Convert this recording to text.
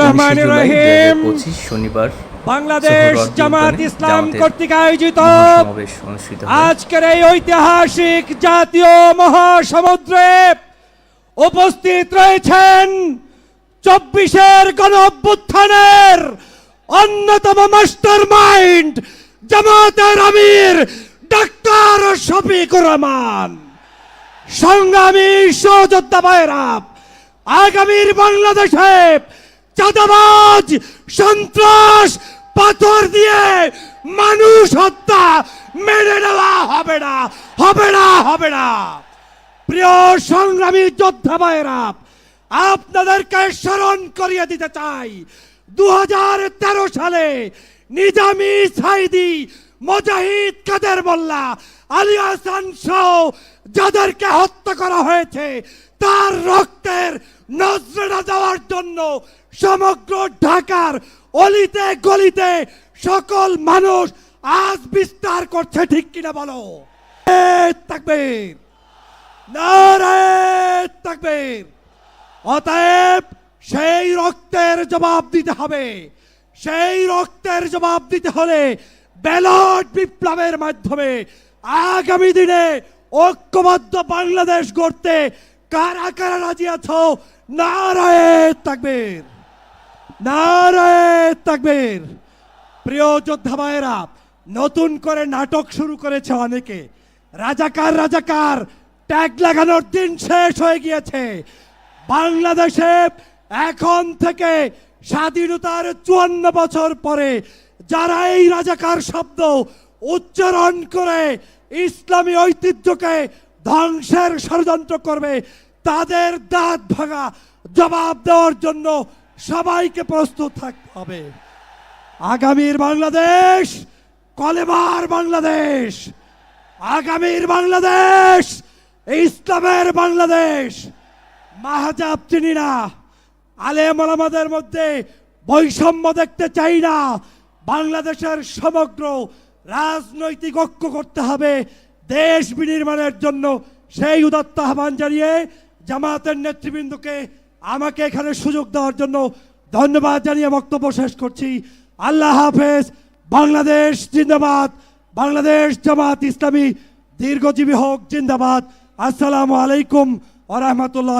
রহমানির রহিম। পঁচিশ শনিবার বাংলাদেশ জামাত ইসলাম কর্তৃক আয়োজিত। আজকের এই ঐতিহাসিক জাতীয় মহাসমুদ্রে উপস্থিত রয়েছেন চব্বিশের গণ অভ্যুত্থানের অন্যতম মাস্টার মাইন্ড জামাতের আমির ডাক্তার শফিকুর রহমান। সংগ্রামী সহযোদ্ধা ভাইরা আগামীর বাংলাদেশে চাঁদাবাজ, সন্ত্রাস, পাথর দিয়ে মানুষ হত্যা মেনে নেওয়া হবে না হবে না হবে না। প্রিয় সংগ্রামী যোদ্ধা ভাইরা আপনাদেরকে স্মরণ করিয়ে দিতে চাই দু হাজার তেরো সালে নিজামি সাইদি মুজাহিদ কাদের মোল্লা? আলী হাসান সহ যাদেরকে হত্যা করা হয়েছে, তার রক্তের নজরানা দেওয়ার জন্য সমগ্র ঢাকার অলিতে গলিতে সকল মানুষ আজ বিস্তার করছে, ঠিক কিনা বলো? তাকবীর। অতএব সেই রক্তের জবাব দিতে হবে। সেই রক্তের জবাব দিতে হলে ব্যালট বিপ্লবের মাধ্যমে আগামী দিনে ঐক্যবদ্ধ বাংলাদেশ গড়তে কারা কারা রাজি আছো? নারায় তাকবীর। নারায় তাকবীর। প্রিয় যোদ্ধা ভাইয়েরা, নতুন করে নাটক শুরু করেছে অনেকে। রাজাকার রাজাকার, ট্যাগ লাগানোর দিন শেষ হয়ে গিয়েছে। বাংলাদেশে এখন থেকে স্বাধীনতার চুয়ান্ন বছর পরে যারা এই রাজাকার শব্দ উচ্চারণ করে ইসলামী ঐতিহ্যকে ধ্বংসের ষড়যন্ত্র করবে, তাদের দাঁত ভাঙা জবাব দেওয়ার জন্য সবাইকে প্রস্তুত থাকতে হবে। আগামীর বাংলাদেশ কলেবার বাংলাদেশ, আগামীর বাংলাদেশ, ইসলামের বাংলাদেশ। মাহাজাব চিনি না আলেম আমাদের মধ্যে বৈষম্য দেখতে চাই না। বাংলাদেশের সমগ্র রাজনৈতিক ঐক্য করতে হবে দেশ বিনির্মাণের জন্য। সেই উদাত্ত আহ্বান জানিয়ে জামাতের নেতৃবৃন্দকে আমাকে এখানে সুযোগ দেওয়ার জন্য ধন্যবাদ জানিয়ে বক্তব্য শেষ করছি। আল্লাহ হাফেজ, বাংলাদেশ জিন্দাবাদ, বাংলাদেশ জামাত ইসলামী দীর্ঘজীবী হোক, জিন্দাবাদ। আসসালামু আলাইকুম ওরহমতুল্লাহ